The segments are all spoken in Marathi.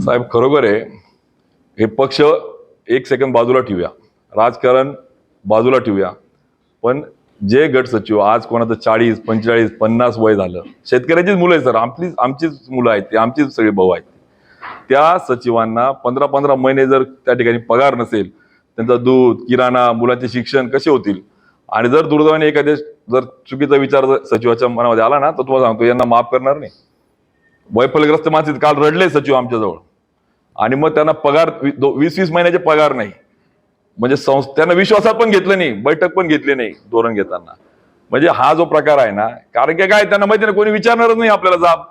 साहेब खरोखर आहे. हे पक्ष एक सेकंद बाजूला ठेवूया. राजकारण बाजूला ठेवूया. पण जे गट सचिव आज कोणाचं चाळीस पंचेचाळीस पन्नास वय झालं. शेतकऱ्याचीच मुलं आहे सर. आपलीच आमचीच मुलं आहेत ते आमचीच सगळे भाऊ आहेत. त्या सचिवांना पंधरा पंधरा महिने जर त्या ठिकाणी पगार नसेल त्यांचं दूध किराणा मुलांचे शिक्षण कसे होतील? आणि जर दुर्दैवाने एखाद्या जर चुकीचा विचार जर सचिवाच्या मनामध्ये आला ना तर तुम्हाला सांगतो यांना माफ करणार नाही. वैफल्यग्रस्त माणसं काल रडले सचिव आमच्याजवळ. आणि मग त्यांना पगार वीस वीस महिन्याचे पगार नाही. म्हणजे संस त्यांना विश्वासात पण घेतलं नाही बैठक पण घेतली नाही धोरण घेताना. म्हणजे हा जो प्रकार आहे ना कारण की काय त्यांना माहिती ना कोणी विचारणारच नाही आपल्याला जाब.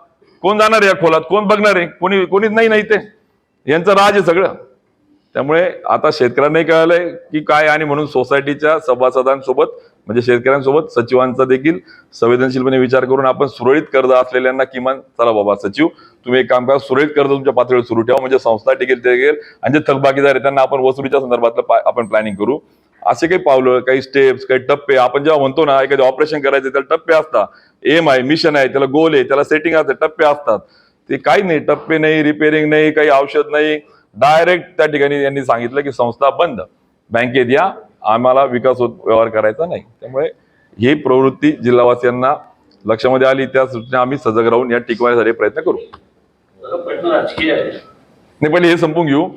कोण जाणार आहे या खोलात? कोण बघणार आहे? कोणी कोणीच नाही नाही ते यांचं राज आहे सगळं. त्यामुळे आता शेतकऱ्यांनाही कळालंय की काय आणि म्हणून सोसायटीच्या सभासदांसोबत म्हणजे शेतकऱ्यांसोबत सचिवांचा देखील संवेदनशीलपणे विचार करून आपण सुरळीत कर्ज असलेल्यांना किमान चला बाबा सचिव तुम्ही एक काम करा सुरळीत कर्ज तुमच्या पातळीवर सुरू ठेवा म्हणजे संस्था टिकेल टिकेल आणि जे थकबाकीदार आहे त्यांना आपण वसुलीच्या संदर्भातलं आपण प्लॅनिंग करू. असे काही पावलं काही स्टेप्स काही टप्पे आपण जेव्हा म्हणतो ना एखादे ऑपरेशन करायचं त्याला टप्पे असतात. एम आहे मिशन आहे त्याला गोल आहे त्याला सेटिंग असते टप्पे असतात. ते काही नाही टप्पे नाही रिपेअरिंग नाही काही औषध नाही. डायरेक्ट त्या ठिकाणी यांनी सांगितलं की संस्था बंद. बँकेत या आम्हाला विकास होत व्यवहार करायचा नाही. त्यामुळे ही प्रवृत्ती जिल्हावासियांना लक्षामध्ये आली त्या सूचना आम्ही सजग राहून या टिकवण्यासाठी प्रयत्न करू. नाही पहिले हे संपून घेऊ.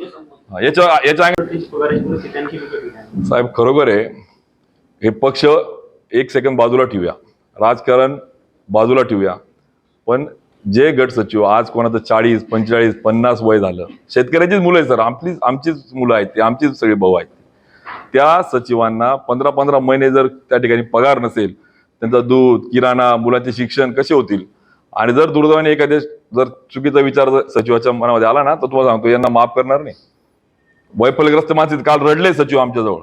याच्या याच्या. साहेब खरोखर आहे. हे पक्ष एक सेकंद बाजूला ठेवूया. राजकारण बाजूला ठेवूया. पण जे गट सचिव आज कोणाचं चाळीस पंचेचाळीस पन्नास वय झालं शेतकऱ्याचीच मुलं आहे सर. आपलीच आमचीच मुलं आहेत ते आमचीच सगळे भाऊ आहेत. त्या सचिवांना पंधरा पंधरा महिने जर त्या ठिकाणी पगार नसेल त्यांचा दूध किराणा मुलांचे शिक्षण कसे होतील? आणि जर दुर्दैवाने एखाद्या जर चुकीचा विचार जर सचिवाच्या मनामध्ये आला ना तर तुम्हाला सांगतो यांना माफ करणार नाही. वैफल्यग्रस्त माणसं काल रडले सचिव आमच्याजवळ.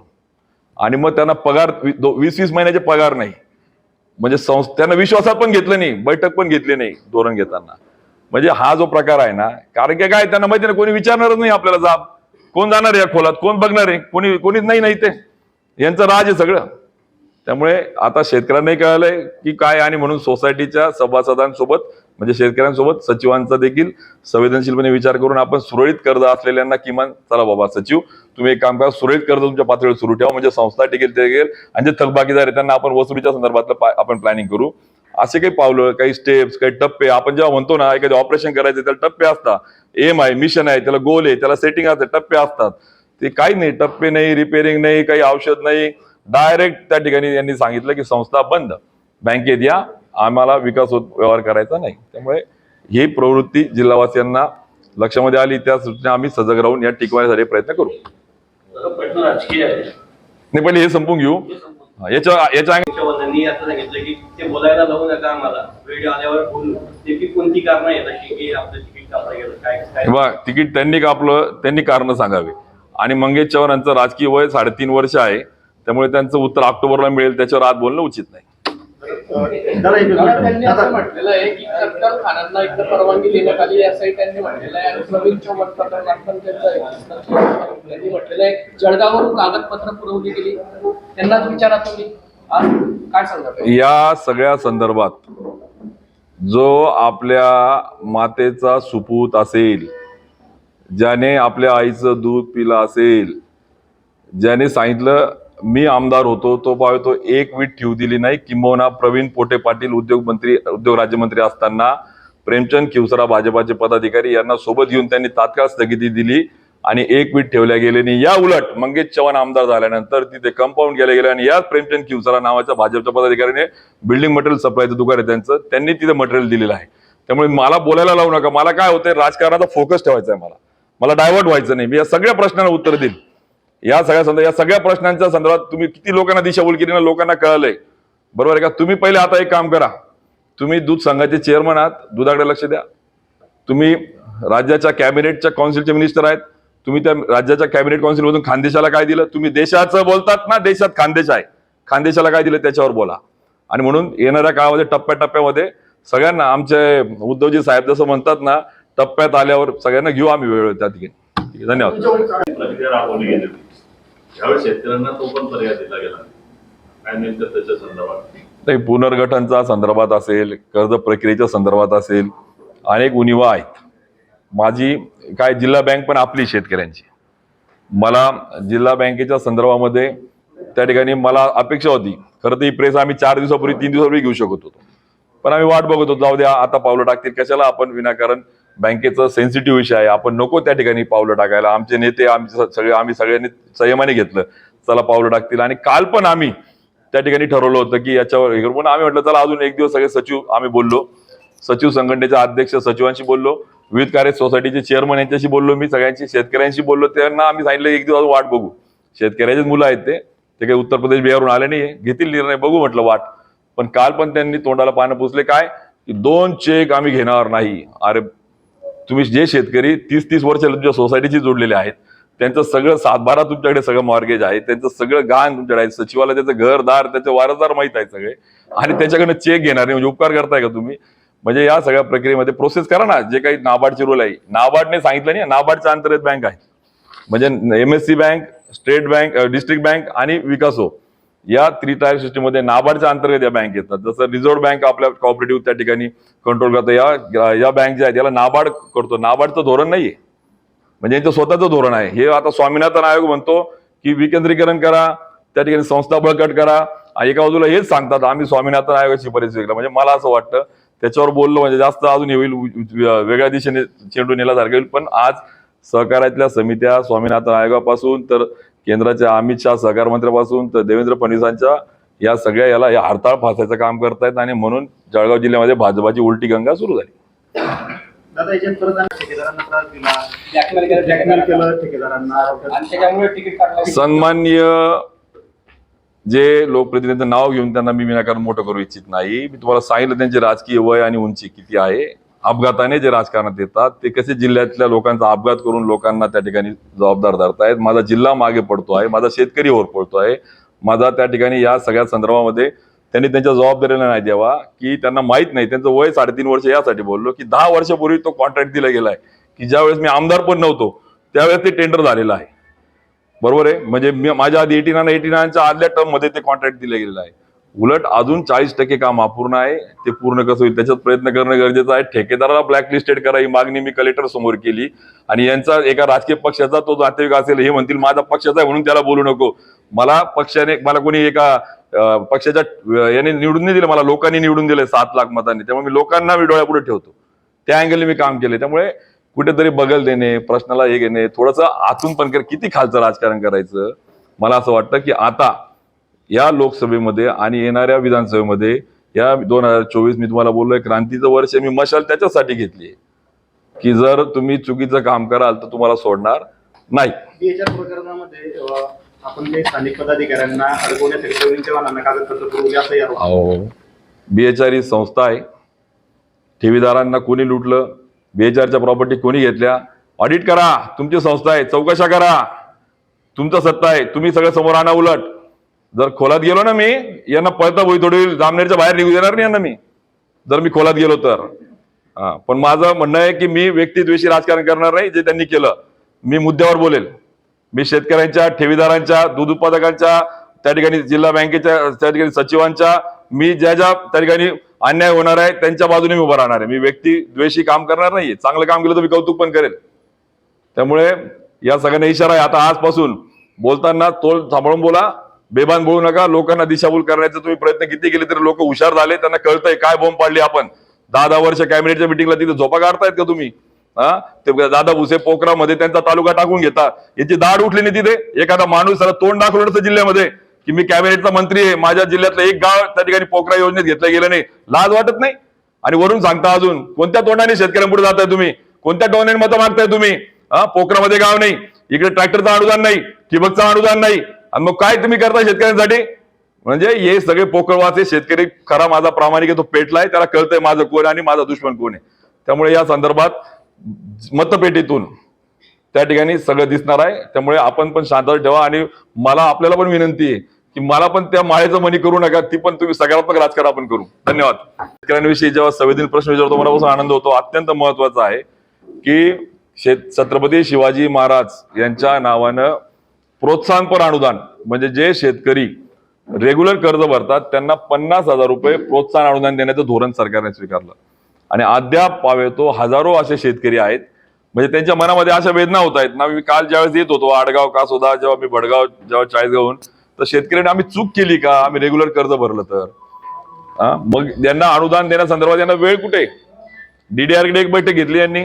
आणि मग त्यांना पगार वीस वीस महिन्याचे पगार नाही. म्हणजे संस त्यांना विश्वासात पण घेतलं नाही बैठक पण घेतली नाही धोरण घेताना. म्हणजे हा जो प्रकार आहे ना कारण की काय त्यांना माहिती नाही कोणी विचारणारच नाही आपल्याला जाब. कोण जाणार आहे या खोलात? कोण बघणार आहे? कोणी कोणीच नाही नाही ते यांचं राज आहे सगळं. त्यामुळे आता शेतकऱ्यांनाही कळालंय की काय आणि म्हणून सोसायटीच्या सभासदांसोबत म्हणजे शेतकऱ्यांसोबत सचिवांचा देखील संवेदनशीलपणे विचार करून आपण सुरळीत कर्ज असलेल्यांना किमान चला बाबा सचिव तुम्ही एक काम करा सुरळीत कर्ज तुमच्या पातळीवर सुरू ठेवा म्हणजे संस्था टिकेल टिकेल आणि जे थकबाकीदार आहे त्यांना आपण वसुलीच्या संदर्भातलं आपण प्लॅनिंग करू. असे काही पावलं काही स्टेप्स काही टप्पे. आपण जेव्हा म्हणतो ना एखादे ऑपरेशन करायचे त्याला टप्पे असतात. एम आहे मिशन आहे त्याला गोल आहे त्याला सेटिंग असते टप्पे असतात. ते काही नाही टप्पे नाही रिपेअरिंग नाही काही औषध नाही. डायरेक्ट त्या ठिकाणी यांनी सांगितलं की संस्था बंद. बँकेत या आम्हाला विकास होत व्यवहार करायचा नाही. त्यामुळे ही प्रवृत्ती जिल्हावासियांना लक्षामध्ये आली त्या सूचना आम्ही सजग राहून या टिकवण्यासाठी प्रयत्न करू. नाही पहिले हे संपून घेऊ. याच्या याच्या ते बोलायला लावू नका आम्हाला. वेळ आल्यावर बोलू. ते की कोणती कारणं आहेत अशी की आपलं तिकीट कापलं गेलं? काय काय बघा तिकीट त्यांनी कापलं त्यांनी कारण सांगावे. आणि मंगेश चव्हाण यांचं राजकीय वय साडेतीन वर्ष आहे. त्यामुळे त्यांचं उत्तर ऑक्टोबरला मिळेल. त्याच्यावर आज बोलणं उचित नाही. कारण त्यांनी असं म्हटलेलं आहे की कट्टल खानांना एकदा परवानगी देण्यात आली असंही त्यांनी म्हटलेलं आहे. आणि प्रवीण चव्हाण प्रकरणात पण त्यांचं एक- त्यांनी म्हटलेलं आहे. जळगाववरून कागदपत्र पुरवली गेली. त्यांनाच विचारा तुम्ही. काय या सगळ्या संदर्भात जो आपल्या मातेचा सुपूत असेल ज्याने आपल्या आईचं दूध पिलं असेल ज्याने सांगितलं मी आमदार होतो तो पावे तो एक वीट ठेवू दिली नाही. किंबहुना प्रवीण पोटे पाटील उद्योग मंत्री उद्योग राज्यमंत्री असताना प्रेमचंद किवसरा भाजपाचे पदाधिकारी यांना सोबत घेऊन त्यांनी तात्काळ स्थगिती दिली. आणि एक वीट ठेवल्या गेले नाही. या उलट मंगेश चव्हाण आमदार झाल्यानंतर तिथे कंपाऊंड केले गेले आणि याच प्रेमचंद खिवसरा नावाच्या भाजपच्या पदाधिकाऱ्याने बिल्डिंग मटेरियल सप्लायचं दुकान आहे त्यांचं. त्यांनी तिथे मटेरियल दिलेलं आहे. त्यामुळे मला बोलायला लावू नका. मला काय होतंय राजकारणाचा फोकस ठेवायचा आहे मला. मला डायव्हर्ट व्हायचं नाही. मी या सगळ्या प्रश्नांना उत्तर देईल या सगळ्या संदर्भात या सगळ्या प्रश्नांच्या संदर्भात तुम्ही किती लोकांना दिशाभूल केली ना लोकांना कळलंय. बरोबर आहे का? तुम्ही पहिले आता एक काम करा. तुम्ही दूध संघाचे चेअरमन आहात. दुधाकडे लक्ष द्या. तुम्ही राज्याच्या कॅबिनेटच्या काउन्सिलचे मिनिस्टर आहेत. तुम्ही त्या राज्याच्या कॅबिनेट काउन्सिलमधून खानदेशाला काय दिलं? तुम्ही देशाचं बोलतात ना देशात खानदेश आहे. खानदेशाला काय दिलं? त्याच्यावर बोला. आणि म्हणून येणाऱ्या काळामध्ये टप्प्याटप्प्यामध्ये सगळ्यांना आमचे उद्धवजी साहेब जसं म्हणतात ना टप्प्यात आल्यावर सगळ्यांना घेऊ आम्ही वेळ त्या ठिकाणी. धन्यवाद. शेतकऱ्यांना तो पण पर्याय दिला गेला. नाही पुनर्गठनचा संदर्भात असेल कर्ज प्रक्रियेच्या संदर्भात असेल अनेक उणिवा आहेत. माझी काय जिल्हा बँक पण आपली शेतकऱ्यांची. मला जिल्हा बँकेच्या संदर्भामध्ये त्या ठिकाणी मला अपेक्षा होती. खरं तर ही प्रेस आम्ही चार दिवसापूर्वी तीन दिवसापूर्वी घेऊ शकत होतो. पण आम्ही वाट बघत होतो जाऊ द्या आता पावलं टाकतील कशाला आपण विनाकारण बँकेचं सेन्सिटिव्ह विषय आहे आपण नको त्या ठिकाणी पावलं टाकायला. आमचे नेते आमचे सगळे आम्ही सगळ्यांनी संयमाने घेतलं चला पावलं टाकतील. आणि काल पण आम्ही त्या ठिकाणी ठरवलं होतं की याच्यावर हे पण आम्ही म्हटलं चला अजून एक दिवस सगळे सचिव आम्ही बोललो. सचिव संघटनेचे अध्यक्ष सचिवांशी बोललो. विविध कार्य सोसायटीचे चेअरमन यांच्याशी बोललो मी सगळ्यांशी शेतकऱ्यांशी बोललो त्यांना आम्ही सांगितलं एक दिवस वाट बघू. शेतकऱ्याचेच मुलं आहेत ते. ते काही उत्तर प्रदेश बिहारहून आले नाही घेतील निर्णय बघू म्हटलं वाट. पण काल पण त्यांनी तोंडाला पानं पुसले. काय? की दोन चेक आम्ही घेणार नाही. अरे तुम्ही जे शेतकरी तीस तीस वर्ष तुमच्या सोसायटीशी जोडलेले आहेत त्यांचं सगळं सातबारा तुमच्याकडे सगळं मॉर्गेज आहे त्यांचं सगळं गाण तुमच्याकडे आहे सचिवाला त्याचं घरदार त्याचे वारसदार माहीत आहे सगळे. आणि त्याच्याकडनं चेक घेणार नाही. म्हणजे उपकार करताय का तुम्ही? म्हणजे या सगळ्या प्रक्रियेमध्ये प्रोसेस करा ना जे काही नाबार्डचे रूल आहे. नाबार्डने सांगितलं नाही नाबार्डच्या अंतर्गत बँक आहे. म्हणजे M S C bank state bank district bank आणि विकासो. या थ्री टायर सिस्टीममध्ये नाबार्डच्या अंतर्गत या बँक येतात. जसं रिझर्व्ह बँक आपल्या कॉपरेटिव्ह त्या ठिकाणी कंट्रोल करतो. या या बँक ज्या आहेत याला नाबार्ड करतो. नाबार्डचं धोरण नाहीये. म्हणजे यांचं स्वतःचं धोरण आहे. हे आता स्वामीनाथन आयोग म्हणतो की विकेंद्रीकरण करा त्या ठिकाणी संस्था बळकट करा. आणि एका बाजूला हेच सांगतात आम्ही स्वामीनाथन आयोगाची परिस्थिती म्हणजे मला असं वाटतं त्याच्यावर बोललो म्हणजे जास्त अजून हे होईल वेगळ्या दिशेने चेंडू नेल्यासारखं होईल. पण आज सहकार्यातल्या समित्या स्वामीनाथन आयोगापासून तर केंद्राच्या अमित शहा सहकार मंत्र्यापासून तर देवेंद्र फडणवीसांच्या या सगळ्या याला या हरताळ फासायचं काम करतायत आणि म्हणून जळगाव जिल्ह्यामध्ये भाजपाची उलटी गंगा सुरू झाली. सन्माननीय जे लोकप्रतिनिधींचं नाव घेऊन त्यांना मी विनाकारण मोठं करू इच्छित नाही. मी तुम्हाला सांगितलं त्यांचे राजकीय वय आणि उंची किती आहे. अपघाताने जे राजकारणात येतात ते कसे जिल्ह्यातल्या लोकांचा अपघात करून लोकांना त्या ठिकाणी जबाबदार धरतायत. माझा जिल्हा मागे पडतो आहे माझा शेतकरी वर पडतो आहे. माझा त्या ठिकाणी या सगळ्या संदर्भामध्ये त्यांनी त्यांच्या जबाबदारीला नाही द्यावा की त्यांना माहीत नाही. त्यांचं वय साडेतीन वर्ष यासाठी बोललो की दहा वर्षापूर्वी तो कॉन्ट्रॅक्ट दिला गेलाय की ज्यावेळेस मी आमदार पण नव्हतो त्यावेळेस ते टेंडर झालेलं आहे. बरोबर आहे? म्हणजे मी माझ्या आधी एटी नाईन एटी नाईनच्या आदल्या टर्ममध्ये ते कॉन्ट्रॅक्ट दिलं गेलेलं आहे. उलट अजून चाळीस टक्के काम अपूर्ण आहे. ते पूर्ण कसं होईल? त्याच्यात प्रयत्न करणं गरजेचं आहे. ठेकेदाराला ब्लॅकलिस्टेड करा. ही मागणी मी कलेक्टर समोर केली. आणि यांचा एका राजकीय पक्षाचा तो नातेवाईक असेल हे म्हणतील माझा पक्षाचा आहे म्हणून त्याला बोलू नको. मला पक्षाने मला कोणी एका पक्षाच्या याने निवडून नाही दिलं मला लोकांनी निवडून दिलं सात लाख मतांनी. त्यामुळे मी लोकांना मी डोळ्यापुढे ठेवतो. त्या अँगलने मी काम केले त्यामुळे कुठेतरी बगल देणे प्रश्नाला हे घेणे थोडंसं आतून पण कर किती खालचं राजकारण करायचं? मला असं वाटतं की आता या लोकसभेमध्ये आणि येणाऱ्या विधानसभेमध्ये या दोन हजार चोवीस मी तुम्हाला बोललोय क्रांतीचं वर्ष मी मशाल त्याच्यासाठी घेतली की जर तुम्ही चुकीचं काम कराल तर तुम्हाला सोडणार नाही. बीएचआर प्रकरणामध्ये आपण स्थानिक पदाधिकाऱ्यांना कागदपत्र बीएचआर ही संस्था आहे. ठेवीदारांना कोणी लुटलं? बीएचआरच्या प्रॉपर्टी कोणी घेतल्या? ऑडिट करा. तुमची संस्था आहे. चौकशा करा. तुमचा सत्ता आहे. तुम्ही सगळं समोर आणा उलट. जर खोलात गेलो ना मी यांना पळता भोई थोडी जामनेरच्या बाहेर निघू देणार नाही यांना मी. जर मी खोलात गेलो तर. हा. पण माझं म्हणणं आहे की मी व्यक्तिद्वेषी राजकारण करणार नाही जे त्यांनी केलं. मी मुद्द्यावर बोलेल. मी शेतकऱ्यांच्या ठेवीदारांच्या दूध उत्पादकांच्या त्या ठिकाणी जिल्हा बँकेच्या त्या ठिकाणी सचिवांच्या मी ज्या ज्या त्या ठिकाणी अन्याय होणार आहे त्यांच्या बाजूने मी उभं राहणार आहे. मी व्यक्ती द्वेषी काम करणार नाही चांगलं काम केलं तर मी कौतुक पण करेल. त्यामुळे या सगळ्यांना इशारा आहे. आता आजपासून बोलताना तोल सांभाळून बोला. बेबान बोलू नका. लोकांना दिशाभूल करण्याचा तुम्ही प्रयत्न किती केले तरी लोक हुशार झाले. त्यांना कळतंय काय बोंब पाडली आपण. दहा दहा वर्ष कॅबिनेटच्या मिटिंगला तिथे झोपा काढतायत का तुम्ही? हा? ते दादा भुसे पोखरामध्ये त्यांचा तालुका टाकून घेता. याची दाढ उठली नाही तिथे. एखादा माणूस त्याला तोंड दाखवलं नसतं जिल्ह्यामध्ये. की मी कॅबिनेटचा मंत्री आहे माझ्या जिल्ह्यातलं एक गाव त्या ठिकाणी पोखरा योजनेत घेतलं गेलं नाही. लाज वाटत नाही? आणि वरून सांगता अजून कोणत्या तोंडाने शेतकऱ्यांपुढे जाताय तुम्ही? कोणत्या टोनाने मतं मागताय तुम्ही? हा पोकरामध्ये गाव नाही इकडे ट्रॅक्टरचं अनुदान नाही ठिबकचं अनुदान नाही. आणि मग काय तुम्ही करताय शेतकऱ्यांसाठी? म्हणजे हे सगळे पोकळवाचे शेतकरी खरा माझा प्रामाणिक आहे तो पेटलाय त्याला कळतंय माझं कोण आणि माझा दुश्मन कोण आहे. त्यामुळे या संदर्भात मतपेटीतून त्या ठिकाणी सगळं दिसणार आहे. त्यामुळे आपण पण शांत ठेवा आणि मला आपल्याला पण विनंती आहे की मला पण त्या माळेचं मनी करू नका ती पण तुम्ही सकारात्मक राजकारण आपण करू. धन्यवाद. शेतकऱ्यांविषयी जेव्हा संवेदन प्रश्न विचारतो मनापासून आनंद होतो. अत्यंत महत्त्वाचा आहे की शेत छत्रपती शिवाजी महाराज यांच्या नावानं प्रोत्साहनपर अनुदान म्हणजे जे शेतकरी रेग्युलर कर्ज भरतात त्यांना पन्नास हजार रुपये प्रोत्साहन अनुदान देण्याचं धोरण सरकारने स्वीकारलं. आणि अद्याप पावे तो हजारो असे शेतकरी आहेत. म्हणजे त्यांच्या मनामध्ये अशा वेदना होत आहेत. ना मी काल ज्यावेळेस येत होतो आडगाव का सुद्धा जेव्हा मी भडगाव जेव्हा चाळीसगावहून तर शेतकऱ्यांनी आम्ही चूक केली का? आम्ही रेग्युलर कर्ज भरलं तर. मग त्यांना अनुदान देण्यासंदर्भात यांना वेळ कुठे? डीडीआरकडे एक बैठक घेतली यांनी.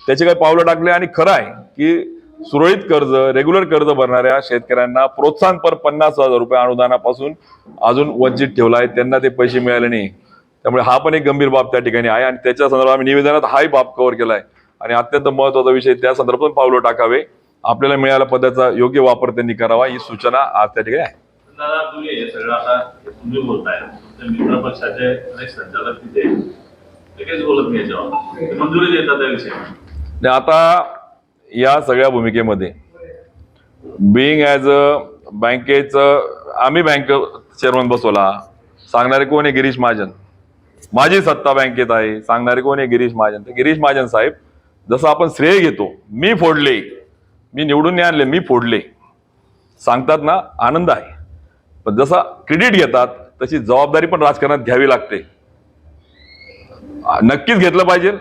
त्याचे काही पावलं टाकले आणि खरं आहे की सुरळीत कर्ज रेग्युलर कर्ज भरणाऱ्या शेतकऱ्यांना प्रोत्साहनपर पन्नास हजार रुपये अनुदानापासून अजून वंचित ठेवला आहे. त्यांना ते पैसे मिळाले नाही. त्यामुळे हा पण एक गंभीर बाब त्या ठिकाणी आहे आणि त्याच्या संदर्भात आम्ही निवेदनात हाही बाब कव्हर केलाय. आणि अत्यंत महत्त्वाचा विषय त्या संदर्भात पण पावलं टाकावे. आपल्याला मिळाल्या पदाचा योग्य वापर त्यांनी करावा ही सूचना आज त्या ठिकाणी आहे. आता या सगळ्या भूमिकेमध्ये बिईंग ॲज अ बँकेचं आम्ही बँक चेअरमन बसवला. सांगणारे कोण आहे? गिरीश महाजन. माझी सत्ता बँकेत आहे. सांगणारे कोण आहे? गिरीश महाजन. तर गिरीश महाजन साहेब जसं आपण श्रेय घेतो मी फोडले. मी निवडून नाही आणले मी फोडले. सांगतात ना आनंद आहे. पण जसा क्रेडिट घेतात तशी जबाबदारी पण राजकारणात घ्यावी लागते. नक्कीच घेतलं पाहिजे.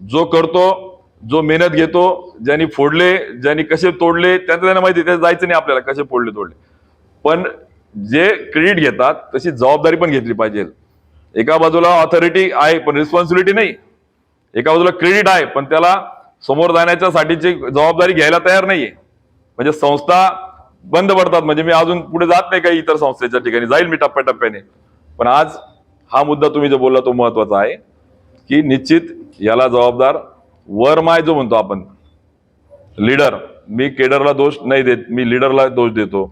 जो करतो जो मेहनत घेतो ज्यांनी फोडले ज्यांनी कसे तोडले त्यांचं त्यांना माहिती त्याचं जायचं नाही आपल्याला कसे फोडले तोडले. पण जे क्रेडिट घेतात तशी जबाबदारी पण घेतली पाहिजे. एका बाजूला ऑथॉरिटी आहे पण रिस्पॉन्सिबिलिटी नाही. एका बाजूला क्रेडिट आहे पण त्याला समोर जाण्याच्या साठीची जबाबदारी घ्यायला तयार नाहीये. म्हणजे संस्था बंद पडतात. म्हणजे मी अजून पुढे जात नाही काही इतर संस्थेच्या ठिकाणी. जाईल मी टप्प्याटप्प्याने. पण आज हा मुद्दा तुम्ही जो बोलला तो महत्त्वाचा आहे की निश्चित याला जबाबदार वरमाय जो म्हणतो आपण लीडर मी केडरला दोष नाही देत मी लीडरला दोष देतो.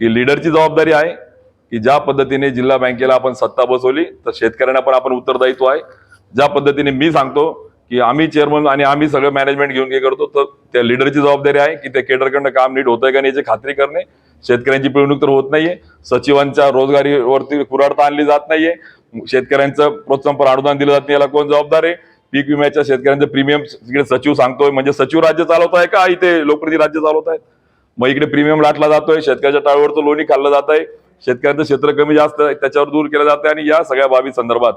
की लीडरची जबाबदारी आहे की ज्या पद्धतीने जिल्हा बँकेला आपण सत्ता बसवली तर शेतकऱ्यांना पण आपण उत्तरदायित्व आहे. ज्या पद्धतीने मी सांगतो की आम्ही चेअरमन आणि आम्ही सगळं मॅनेजमेंट घेऊन हे करतो. तर त्या लीडरची जबाबदारी आहे की त्या केडरकडनं काम नीट होतंय का नाही याची खात्री करणे. शेतकऱ्यांची पिळवणूक तर होत नाहीये. सचिवांच्या रोजगारीवरती कुराडता आणली जात नाहीये. शेतकऱ्यांचं प्रोत्साहनपर अनुदान दिलं जात नाही याला कोण जबाबदार आहे? पीक विम्याच्या शेतकऱ्यांचं प्रीमियम इकडे सचिव सांगतोय म्हणजे सचिव राज्य चालवत आहे का? इथे लोकप्रतिनिधी राज्य चालवत आहेत. मग इकडे प्रीमियम लाटला जातोय शेतकऱ्याच्या टाळीवरचं लोणी खाल्लं जात आहे शेतकऱ्यांचं क्षेत्र कमी जास्त त्याच्यावर दूर केलं जात आहे आणि या सगळ्या बाबी संदर्भात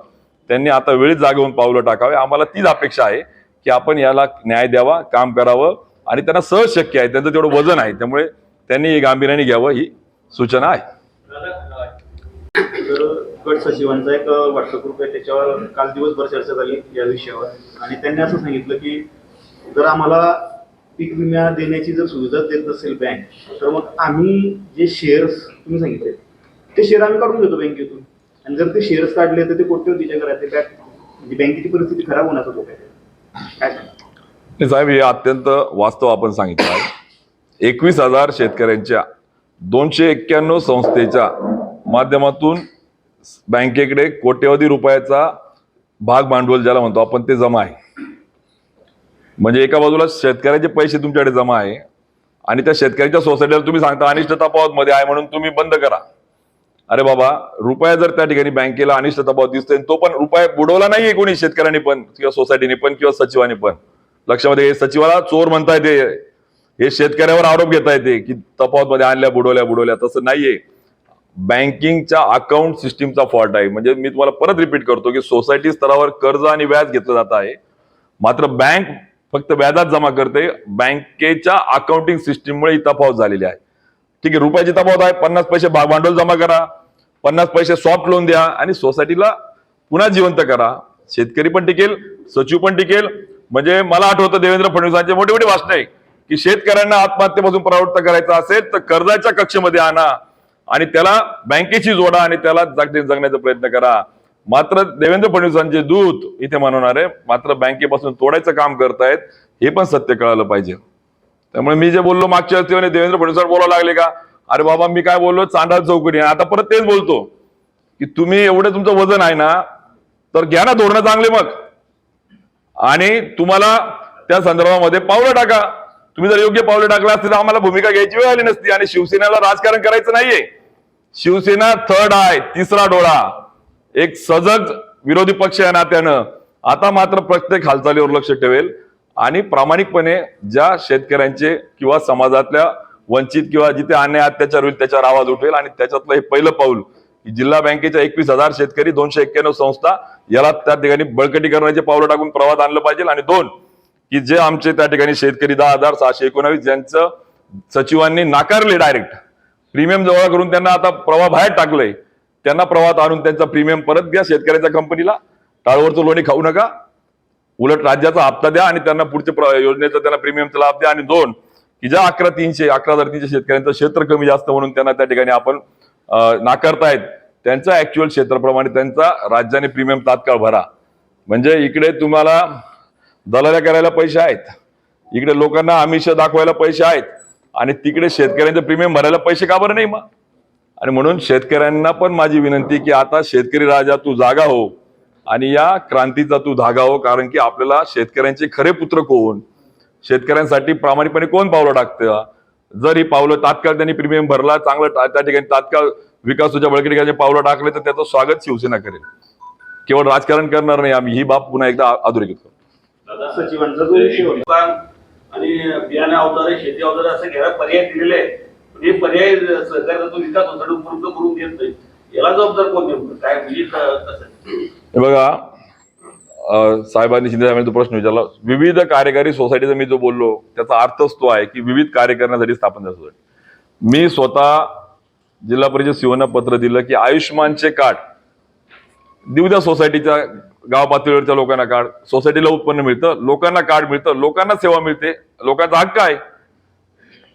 त्यांनी आता वेळीच जागेवरून पावलं टाकावे. आम्हाला तीच अपेक्षा आहे की आपण याला न्याय द्यावा काम करावं आणि त्यांना सहज शक्य आहे. त्यांचं तेवढं वजन आहे. त्यामुळे त्यांनी हे गांभीर्याने घ्यावं ही सूचना आहे. तर गट सचिवांचा एक व्हॉट्सअप ग्रुप आहे त्याच्यावर काल दिवसभर चर्चा झाली या विषयावर. आणि त्यांनी असं सांगितलं की जर आम्हाला पीक विमा देण्याची जर सुविधा देत नसेल बँक तर मग आम्ही जे शेअर्स तुम्ही सांगितले ते शेअर आम्ही काढून घेतो बँकेतून आणि जर ते शेअर्स काढले तर ते कोट्यवधीच्या घरात बँक म्हणजे बँकेची परिस्थिती खराब होण्याचा धोका आहे. काय सांगा साहेब हे अत्यंत वास्तव आपण सांगितलं आहे. एकवीस हजार शेतकऱ्यांच्या दोनशे एक्क्याण्णव संस्थेच्या माध्यमातून बँकेकडे कोट्यवधी रुपयाचा भाग भांडवल ज्याला म्हणतो आपण ते जमा आहे. म्हणजे एका बाजूला शेतकऱ्याचे पैसे तुमच्याकडे जमा आहे आणि त्या शेतकऱ्याच्या सोसायटीला तुम्ही सांगता अनिष्ट तपावत मध्ये आहे म्हणून तुम्ही बंद करा. अरे बाबा रुपया जर त्या ठिकाणी बँकेला अनिष्ट दबाव दिसतोय तो पण रुपया बुडवला नाहीये कोणी शेतकऱ्यांनी पण किंवा सोसायटीने पण किंवा सचिवाने पण. लक्षामध्ये हे सचिवाला चोर म्हणता येते हे शेतकऱ्यावर आरोप घेता येते की तफावत मध्ये आणल्या बुडवल्या बुडवल्या तसं नाहीये. बँकिंगच्या अकाउंट सिस्टीमचा फॉल्ट आहे. म्हणजे मी तुम्हाला परत रिपीट करतो की सोसायटी स्तरावर कर्ज आणि व्याज घेतलं जात आहे. मात्र बँक फक्त व्याजात जमा करते बँकेच्या अकाउंटिंग सिस्टीममुळे ही तफावत झालेली आहे. ठीक आहे रुपयाची तफावत आहे पन्नास पैसे भागभांडवल जमा करा. पन्नास पैसे सॉफ्ट लोन द्या आणि सोसायटीला पुन्हा जिवंत करा. शेतकरी पण टिकेल सचिव पण टिकेल. म्हणजे मला आठवतं देवेंद्र फडणवीसांचे मोठे मोठे भाषण आहे की शेतकऱ्यांना आत्महत्येपासून प्रवृत्त करायचं असेल तर कर्जाच्या कक्षेमध्ये आणा आणि त्याला बँकेची जोडा आणि त्याला जागतिक जगण्याचा प्रयत्न करा. मात्र देवेंद्र फडणवीसांचे दूत इथे म्हणवणारे मात्र बँकेपासून तोडायचं काम करतायत हे पण सत्य कळालं पाहिजे. त्यामुळे मी जे बोललो मागच्या वेळेस देवेंद्र फडणवीस बोलायला लागले का? अरे बाबा मी काय बोललो? चांदा चौकडी आहे. आता परत तेच बोलतो की तुम्ही एवढं तुमचं वजन आहे ना तर घ्या ना धोरणं चांगले मग. आणि तुम्हाला त्या संदर्भामध्ये पावलं टाका. तुम्ही जर योग्य पावलं टाकलं असते तर आम्हाला भूमिका घ्यायची वेळ आली नसती. आणि शिवसेनेला राजकारण करायचं नाहीये. शिवसेना थर्ड आहे तिसरा डोळा. एक सजग विरोधी पक्ष या नात्यानं. आता मात्र प्रत्येक हालचालीवर लक्ष ठेवेल. आणि प्रामाणिकपणे ज्या शेतकऱ्यांचे किंवा समाजातल्या वंचित किंवा जिथे अन्याय अत्याचार होईल त्याच्यावर आवाज उठवेल आणि त्याच्यातलं हे पहिलं पाऊल जिल्हा बँकेच्या एकवीस हजार शेतकरी दोनशे एक्क्याण्णव संस्था याला त्या ठिकाणी बळकटी करण्याचे पावलं टाकून प्रवाहात आणलं पाहिजे. आणि दोन की जे आमचे त्या ठिकाणी शेतकरी दहा हजार सहाशे एकोणावीस ज्यांचं सचिवांनी नाकारले डायरेक्ट प्रीमियम जवळ करून त्यांना आता प्रवाह बाहेर टाकलंय त्यांना प्रवाहात आणून त्यांचा प्रीमियम परत द्या शेतकऱ्याच्या कंपनीला टाळवरचं लोणी खाऊ नका. उलट राज्याचा हप्ता द्या आणि त्यांना पुढच्या योजनेचा त्यांना प्रीमियमचा लाभ द्या. आणि दोन की ज्या अकरा तीनशे अकरा हजार तीनशे शेतकऱ्यांचं क्षेत्र कमी जास्त म्हणून त्यांना त्या ठिकाणी आपण नाकारतायत त्यांचा ऍक्च्युअल क्षेत्राप्रमाणे त्यांचा राज्याने प्रीमियम तात्काळ भरा. म्हणजे इकडे तुम्हाला दलाल्या करायला पैसे आहेत इकडे लोकांना आमिष दाखवायला पैसे आहेत आणि तिकडे शेतकऱ्यांचं प्रीमियम भरायला पैसे का बरं नाही मग? आणि म्हणून शेतकऱ्यांना पण माझी विनंती की आता शेतकरी राजा तू जागा हो आणि या क्रांतीचा तू धागा हो कारण की आपल्याला शेतकऱ्यांचे खरे पुत्र कोण? शेतकऱ्यांसाठी प्रामाणिकपणे कोण पावलं टाकतं? जर ही पावलं तात्काळ त्यांनी प्रीमियम भरला चांगलं त्या ठिकाणी तात्काळ विकासाच्या बळकटीकाचे पावलं टाकले तर त्याचं स्वागत शिवसेना करेल. केवळ राजकारण करणार नाही आम्ही ही बाब पुन्हा एकदा अधोरेखित दुकान आणि बियाणे अवजारे शेती अवजारे असं घ्यायला पर्याय दिलेले आहे पण हे पर्याय सरकारचा तो विकास होता उपलब्ध करून देत नाही. याला जबाबदार कोण नेमकं? काय म्हणजे कसं बघा साहेबांनी शिंदे साहेबांनी प्रश्न विचारला. विविध कार्यकारी सोसायटीचा मी जो बोललो त्याचा अर्थच तो आहे की विविध कार्य करण्यासाठी स्थापन सोसायटी मी स्वतः जिल्हा परिषद शिवना पत्र दिलं की आयुष्मानचे कार्ड देऊ द्या सोसायटीच्या गाव पातळीवरच्या लोकांना कार्ड सोसायटीला उत्पन्न मिळतं लोकांना कार्ड मिळतं लोकांना सेवा मिळते लोकांचा हक्क आहे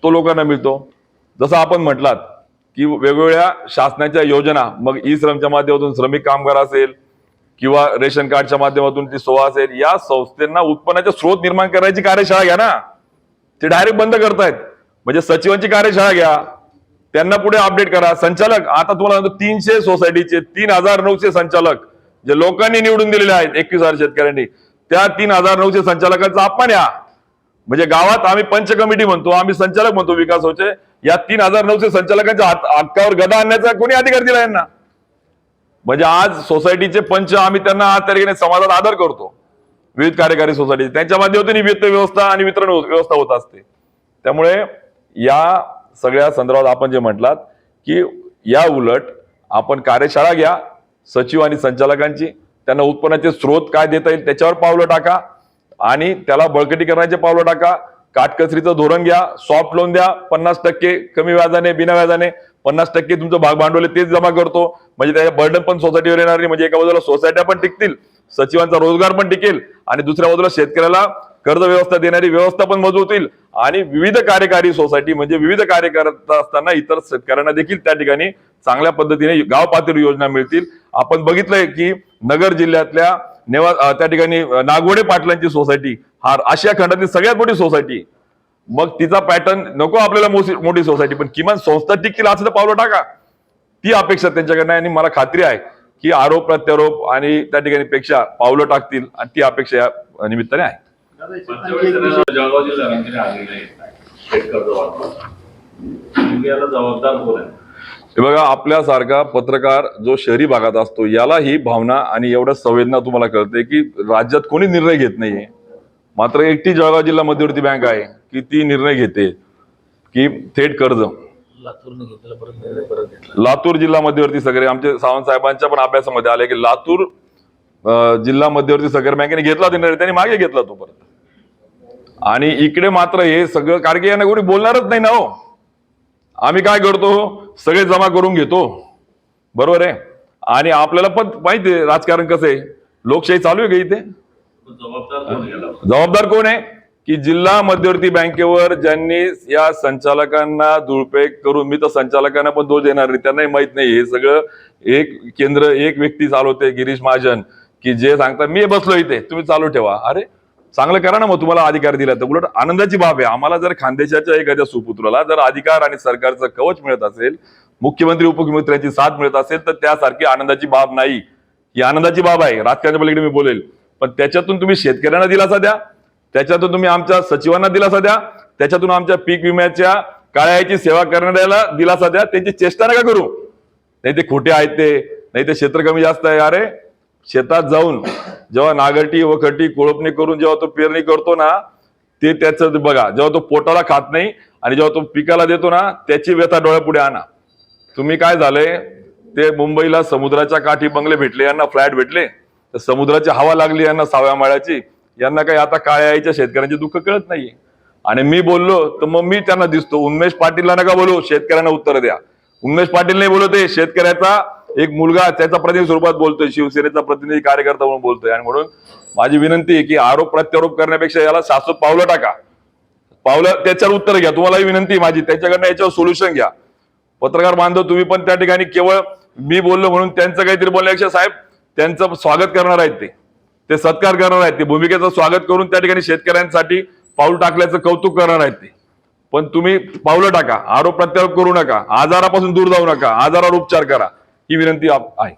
तो लोकांना मिळतो. जसं आपण म्हटलात की वेगवेगळ्या शासनाच्या योजना मग ई श्रमच्या माध्यमातून श्रमिक कामगार असेल किंवा रेशन कार्डच्या माध्यमातून ती सोहा असेल या संस्थेना उत्पन्नाचे स्रोत निर्माण करायची कार्यशाळा घ्या ना. ते डायरेक्ट बंद करतायत. म्हणजे सचिवांची कार्यशाळा घ्या. त्यांना पुढे अपडेट करा. संचालक आता तुम्हाला सांगतो तीनशे सोसायटीचे तीन हजार नऊशे संचालक जे लोकांनी निवडून दिलेले आहेत एकवीस हजार शेतकऱ्यांनी त्या तीन हजार नऊशे संचालकांचा अपमान या. म्हणजे गावात आम्ही पंच कमिटी म्हणतो आम्ही संचालक म्हणतो विकास होचे या तीन हजार नऊशे संचालकांच्या हात हक्कावर गदा आणण्याचा कोणी अधिकार दिला यांना? म्हणजे आज सोसायटीचे पंच आम्ही त्यांना आज त्या समाजात आदर करतो. विविध कार्यकारी सोसायटी त्यांच्या माध्यमातून वित्त व्यवस्था आणि वितरण व्यवस्था होत असते. त्यामुळे या सगळ्या संदर्भात आपण जे म्हटलात की या उलट आपण कार्यशाळा घ्या सचिव आणि संचालकांची त्यांना उत्पन्नाचे स्रोत काय देता येईल त्याच्यावर पावलं टाका आणि त्याला बळकटी करण्याचे पावलं टाका. काटकसरीचं धोरण घ्या सॉफ्ट लोन द्या पन्नास टक्के कमी व्याजाने बिना व्याजाने पन्नास टक्के तुमचं भाग भांडवल तेच जमा करतो. म्हणजे त्याच्या बर्डन पण सोसायटीवर येणार नाही. म्हणजे एका बाजूला सोसायट्या पण टिकतील सचिवांचा रोजगार पण टिकेल आणि दुसऱ्या बाजूला शेतकऱ्याला कर्ज व्यवस्था देणारी व्यवस्था पण मजबूत होईल आणि विविध कार्यकारी सोसायटी म्हणजे विविध कार्य करत असताना इतर शेतकऱ्यांना देखील त्या ठिकाणी चांगल्या पद्धतीने गाव पातळी योजना मिळतील. आपण बघितलंय की नगर जिल्ह्यातल्या नेवा त्या ठिकाणी नागवडे पाटलांची सोसायटी हा आशिया खंडातली सगळ्यात मोठी सोसायटी मग तिचा पॅटर्न नको आपल्याला मोठी सोसायटी पण किमान संस्था टिकतील असं तर पावलं टाका. ती अपेक्षा त्यांच्याकडनं आहे आणि मला खात्री आहे की आरोप प्रत्यारोप आणि त्या ठिकाणी पेक्षा पावलं टाकतील आणि ती अपेक्षा या निमित्ताने आहे. हे बघा आपल्यासारखा पत्रकार जो शहरी भागात असतो याला ही भावना आणि एवढ्या संवेदना तुम्हाला कळते की राज्यात कोणी निर्णय घेत नाहीये. मात्र एकटी जळगाव जिल्हा मध्यवर्ती बँक आहे की ती निर्णय घेते की थेट कर्ज. लातूर जिल्हा मध्यवर्ती सगळे आमचे सावंत साहेबांच्या पण अभ्यासामध्ये आले की लातूर जिल्हा मध्यवर्ती सहकारी बँकेने घेतला निर्णय त्यांनी मागे घेतला तो परत. आणि इकडे मात्र हे सगळं कारण की यांना कोणी बोलणारच नाही ना हो. आम्ही काय करतो? सगळे जमा करून घेतो. बरोबर आहे? आणि आपल्याला पण माहिती आहे राजकारण कसं आहे? लोकशाही चालू आहे का इथे? जबाबदार कोण आहे की जिल्हा मध्यवर्ती बँकेवर ज्यांनी या संचालकांना दुळपेक करून मी तर संचालकांना पण दोष देणार नाही त्यांनाही माहीत नाही. हे सगळं एक केंद्र एक व्यक्ती चालवते गिरीश महाजन की जे सांगतात मी बसलो इथे तुम्ही चालू ठेवा. अरे चांगलं करा ना मग तुम्हाला अधिकार दिला तर. उलट आनंदाची बाब आहे आम्हाला जर खानदेशाच्या एखाद्या सुपुत्राला जर अधिकार आणि सरकारचं कवच मिळत असेल मुख्यमंत्री उपमुख्यमंत्र्यांची साथ मिळत असेल तर त्यासारखी आनंदाची बाब नाही. ही आनंदाची बाब आहे. राजकारणाच्या पलीकडे मी बोलेल. पण त्याच्यातून तुम्ही शेतकऱ्यांना दिलासा द्या त्याच्यातून तुम्ही आमच्या सचिवांना दिलासा द्या त्याच्यातून आमच्या पीक विम्याच्या काळ्याची सेवा करणाऱ्याला दिलासा द्या त्यांची चेष्टा नका करू. नाही ते खोटे आहेत ते नाही ते क्षेत्र कमी जास्त आहे. अरे शेतात जाऊन जेव्हा नागरटी वखटी कोळपणी करून जेव्हा तो पेरणी करतो ना ते त्याचं बघा जेव्हा तो पोटाला खात नाही आणि जेव्हा तो पिकाला देतो ना त्याची व्यथा डोळ्यापुढे आणा. तुम्ही काय झालंय? ते मुंबईला समुद्राच्या काठी बंगले भेटले यांना फ्लॅट भेटले. तर समुद्राची हवा लागली यांना साव्या माळ्याची. यांना काही आता काळ्या आईच्या शेतकऱ्यांचे दुःख कळत नाहीये. आणि मी बोललो तर मग मी त्यांना दिसतो. उन्मेश पाटीलला नका बोलू शेतकऱ्यांना उत्तर द्या. उन्मेश पाटील नाही बोलतोय शेतकऱ्याचा एक मुलगा त्याचा प्रतिनिधी स्वरूपात बोलतोय शिवसेनेचा प्रतिनिधी कार्यकर्ता म्हणून बोलतोय. आणि म्हणून माझी विनंती आहे की आरोप प्रत्यारोप करण्यापेक्षा याला शाश्वत पावलं टाका. पावलं त्याच्यावर उत्तर घ्या. तुम्हालाही विनंती आहे माझी. त्याच्याकडनं याच्यावर सोल्युशन घ्या. पत्रकार बांधव तुम्ही पण त्या ठिकाणी केवळ मी बोललो म्हणून त्यांचं काहीतरी बोलण्यापेक्षा साहेब त्यांचं स्वागत करणार आहेत ते. ते सत्कार करणार आहेत ते. भूमिकेचं स्वागत करून त्या ठिकाणी शेतकऱ्यांसाठी पाऊल टाकल्याचं कौतुक करणार आहेत ते. पण तुम्ही पावलं टाका. आरोप प्रत्यारोप करू नका. आजारापासून दूर जाऊ नका. आजारावर उपचार करा. ही विनंती आहे.